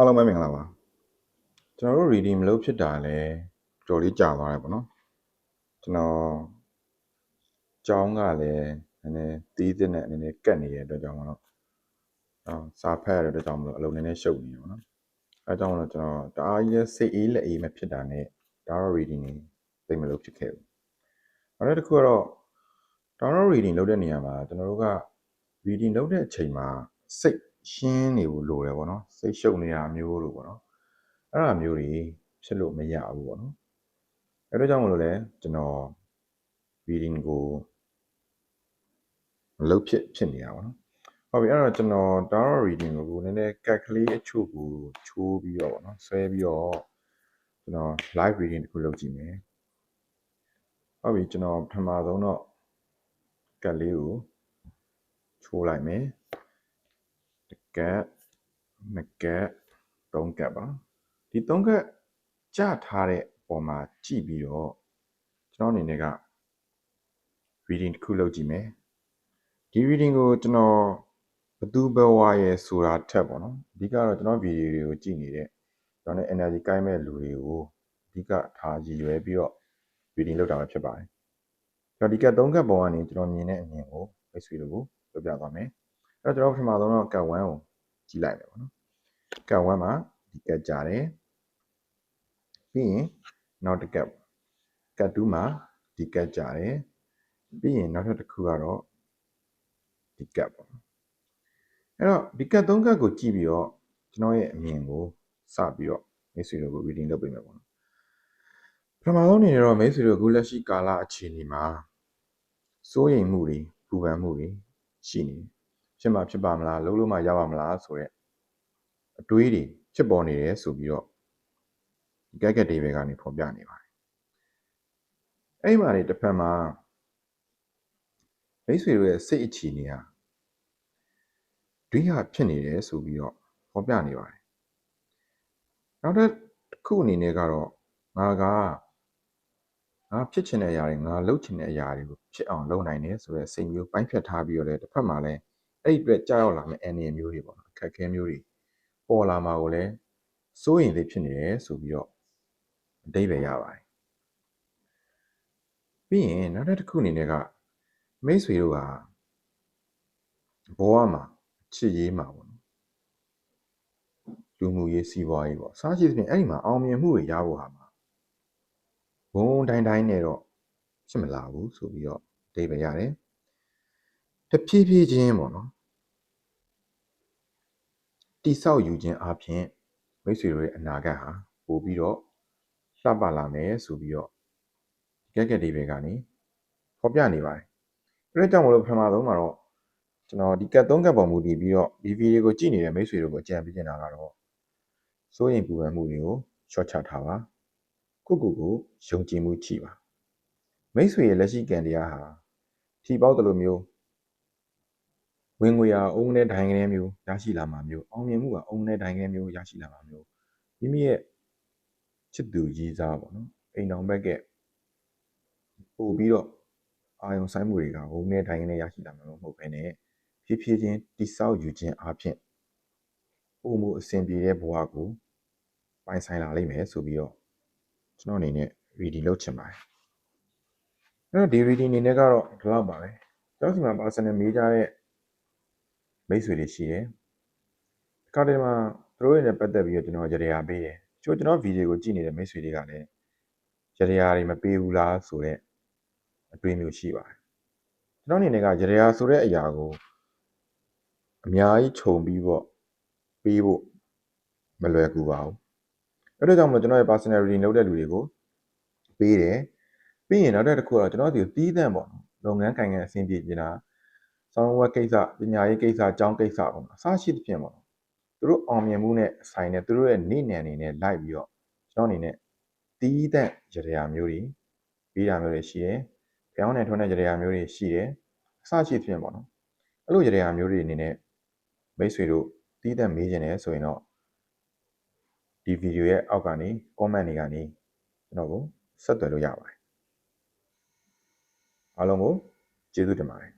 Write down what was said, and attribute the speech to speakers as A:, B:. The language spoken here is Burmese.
A: အားလုံးပဲမင်္ဂလာပါကျွန်တော်တို့ reading မလုပ်ဖြစ်တာလဲတော်တော်လေးကြာသွားတယ်ပေါ့နော်ကျွန်တော်ကြောင်းကလည်းနည်းနည်းတီးတဲ့နဲ့နည်းနည်းကတ်နေတဲ့အတွက်ကြောင့်မလို့အော်စာဖတ်ရတဲ့အတွက်ကြောင့်မလို့အလုံးနည်းနည်းရှုပ်နေတယ်ပေါ့နော်အဲကြောင့်မလို့ကျွန်တော်တအားကြီးစိတ်အေးလက်အေးမဖြစ်တာနဲ့ဒါတော့ reading သိမလို့ဖြစ်ခဲ့ဘူးနောက်တစ်ခုကတော့ download reading လုပ်တဲ့နေရာမှာကျွန်တော်တို့က reading လုပ်တဲ့အချိန်မှာစိတ် ရှင်းနေဖို့လိုတယ်ပေါ့နော်စိတ်ရှုပ်နေတာမျိုးလို့ပေါ့နော်အဲ့ဒါမျိုးတွေဖြစ်လို့မရဘူးပေါ့နော်အဲ့ဒါကြောင့်မလို့လဲကျွန်တော် reading ကိုမလုပ်ဖြစ်ဖြစ်နေတာပေါ့နော်ဟုတ်ပြီအဲ့တော့ကျွန်တော် download reading ကိုနည်းနည်း cut ကလေးအချို့ကိုချိုးပြီးတော့ပေါ့နော်ဆွဲပြီးတော့ကျွန်တော် live reading တစ်ခုလုပ်ကြည့်မယ်ဟုတ်ပြီကျွန်တော်ပထမဆုံးတော့ cut လေးကိုချိုးလိုက်မယ်တစ် ကက်နှစ်ကက်သုံးကက်ပါဒီသုံးကက်ကြထားတဲ့ပုံမှာကြည့်ပြီးတော့ကျွန်တော်အနေနဲ့က reading တစ်ခုလုပ်ကြည့်မယ်ဒီ reading ကိုကျွန်တော်ဘသူဘဝရဲ့ဆိုတာထက်ပေါ့နော်အဓိကတော့ကျွန်တော်ဗီဒီယိုတွေကိုကြည့်နေတဲ့ကျွန်တော် energy ကိုင်းမဲ့လူတွေကိုအဓိကထားရည်ရွယ်ပြီးတော့ reading လုပ်တာပဲဖြစ်ပါတယ်ကျွန်တော်ဒီကက်၃ကက်ပုံကနေကျွန်တော်မြင်တဲ့အမြင်ကိုမိတ်ဆွေတို့ကိုပြောပြသွားမယ် အဲ့တော့ကျွန်တော်ပထမဆုံးတော့ကတ်1ကိုကြည့်လိုက်မယ်ပေါ့နော်ကတ်1မှာဒီကတ်ကြတယ်ပြီးရင်နောက်တစ်ကတ်ကတ်2မှာဒီကတ်ကြတယ်ပြီးရင်နောက်ထပ်တစ်ခုကတော့ဒီကတ်ပေါ့အဲ့တော့ဒီကတ်3ကတ်ကိုကြည့်ပြီးတော့ကျွန်တော်ရဲ့အမြင်ကိုစပြီးတော့မိတ်ဆွေတို့ကို reading လုပ်ပေးမယ်ပေါ့နော်ပထမဆုံးအနေနဲ့တော့မိတ်ဆွေတို့အခုလက်ရှိကာလအခြေအနေမှာစိုးရိမ်မှုတွေပူပန်မှုတွေရှိနေတယ် ဖြစ်မှာဖြစ်ပါမလားလုံးလုံးမှရပါမလားဆိုတော့အတွေးတွေဖြစ်ပေါ်နေတယ်ဆိုပြီးတော့ဒီကက်ကက်တွေပဲကနေဖော်ပြနေပါတယ်အဲ့ဒီမှာနေတစ်ဖက်မှာမိတ်ဆွေတို့ရဲ့စိတ်အခြေအနေဟာဒွိဟဖြစ်နေတယ်ဆိုပြီးတော့ဖော်ပြနေပါတယ်နောက်တစ်ခုအနေနဲ့ကတော့ငါကငါဖြစ်ချင်တဲ့အရာတွေငါလုပ်ချင်တဲ့အရာတွေကိုဖြစ်အောင်လုပ်နိုင်တယ်ဆိုတဲ့စိတ်မျိုးပိုင်းဖြတ်ထားပြီးတော့လည်းတစ်ဖက်မှာလည်း အဲ့ဒီအတွက်ကြောက်လာမယ့်အနေအမျိုးတွေပေါ့နော်အခက်အခဲမျိုးတွေပေါ်လာမှာကိုလည်းစိုးရင်လေးဖြစ်နေတယ်ဆိုပြီးတော့အတိတ်ပဲရပါတယ်ပြီးရင်နောက်တစ်ခုအနေနဲ့ကမိတ်ဆွေတို့ကဘဝမှာချစ်ရေးမှာပေါ့နော်လူမှုရေးစီးပွားရေးပေါ့စားရှိသဖြင့်အဲ့ဒီမှာအောင်မြင်မှုတွေရဖို့ဟာမှာဘုံတိုင်းတိုင်းနဲ့တော့ဖြစ်မလာဘူးဆိုပြီးတော့အတိတ်ပဲရတယ် တဖြည်းဖြည်းချင်းပေါ့နော်တိဆောက်ယူခြင်းအပြင်မိတ်ဆွေတို့ရဲ့အနာဂတ်ဟာပို့ပြီးတော့လှပလာမယ်ဆိုပြီးတော့ကက်ကက်တွေပဲကနေဖော်ပြနေပါတယ်။အဲဒါကြောင့်မလို့ပထမဆုံးမှာတော့ကျွန်တော်ဒီကက်၃ကက်ပေါ်မူတည်ပြီးတော့ဒီဗီဒီယိုကိုကြည့်နေတဲ့မိတ်ဆွေတို့ကိုအကြံပေးချင်တာကတော့စိုးရင်ပူပန်မှုတွေကိုရှော့ချထားပါ။ကိုကိုကိုယုံကြည်မှုချပါ။မိတ်ဆွေရဲ့လက်ရှိကံတရားဟာထီပေါက်တယ်လို့မျိုး ဝင်ငွေရာအုံနဲ့ဒိုင်ကနေမျိုးရရှိလာမှာမျိုးအောင်မြင်မှုကအုံနဲ့ဒိုင်ကနေမျိုးရရှိလာမှာမျိုးမိမိရဲ့ချစ်သူကြီးစားပေါ့နော်အိမ်တော်ဘက်ကပို့ပြီးတော့အာယုံဆိုင်မှုတွေကအုံနဲ့ဒိုင်ကနေရရှိလာမှာမဟုတ်ဘဲနဲ့ဖြည်းဖြည်းချင်းတိဆောက်ယူခြင်းအပြင်ပုံမှုအစဉ်ပြေတဲ့ဘဝကိုပိုင်ဆိုင်လာလိမ့်မယ်ဆိုပြီးတော့ကျွန်တော်အနေနဲ့ reading လုပ်ချင်ပါတယ်အဲ့တော့ဒီ reading အနေနဲ့ကတော့ဒီလောက်ပါပဲကျောင်းစီမှာ personal မေးကြတဲ့ မိတ်ဆွေတွေရှိတယ်။ဒီခါတည်းမှာသူတို့ရဲ့ပတ်သက်ပြီးတော့ကျွန်တော်ကြရပေးတယ်။ချို့ကျွန်တော်ဗီဒီယိုကိုကြည့်နေတဲ့မိတ်ဆွေတွေကလည်းကြရတွေမပေးဘူးလားဆိုတော့အတွေးမျိုးရှိပါတယ်။ကျွန်တော်အနေနဲ့ကကြရဆိုတဲ့အရာကိုအများကြီးခြုံပြီးတော့ပေးဖို့မလွယ်ကူပါဘူး။အဲ့ဒါကြောင့်မလို့ကျွန်တော်ရဲ့ personal reading လုပ်တဲ့လူတွေကိုပေးတယ်။ပြီးရင်နောက်တစ်ခုကတော့ကျွန်တော်ဒီတီးသန့်ပေါ့နော်။လုပ်ငန်းကိုင်ငန်းအဆင်ပြေနေတာ ဆောင်းဝက်ကိစ္စပညာရေးကိစ္စအကြောင်းကိစ္စပေါ့နော်အစရှိသဖြင့်ပေါ့နော်သူတို့အောင်မြင်မှုနဲ့ဆိုင်တဲ့သူတို့ရဲ့နေ့နံအနေနဲ့လိုက်ပြီးတော့ကျွန်တော်အနေနဲ့တီးတဲ့ကြရာမျိုးတွေပြီးတာမျိုးတွေရှိတယ်။ကြောင်းနဲ့ထွန်းတဲ့ကြရာမျိုးတွေရှိတယ်။အစရှိသဖြင့်ပေါ့နော်အဲ့လိုကြရာမျိုးတွေအနေနဲ့မိတ်ဆွေတို့တီးတဲ့မေးခြင်းနဲ့ဆိုရင်တော့ဒီဗီဒီယိုရဲ့အောက်ကနေ comment တွေကနေကျွန်တော်ကိုဆက်သွယ်လို့ရပါတယ်။အားလုံးကိုကျေးဇူးတင်ပါတယ်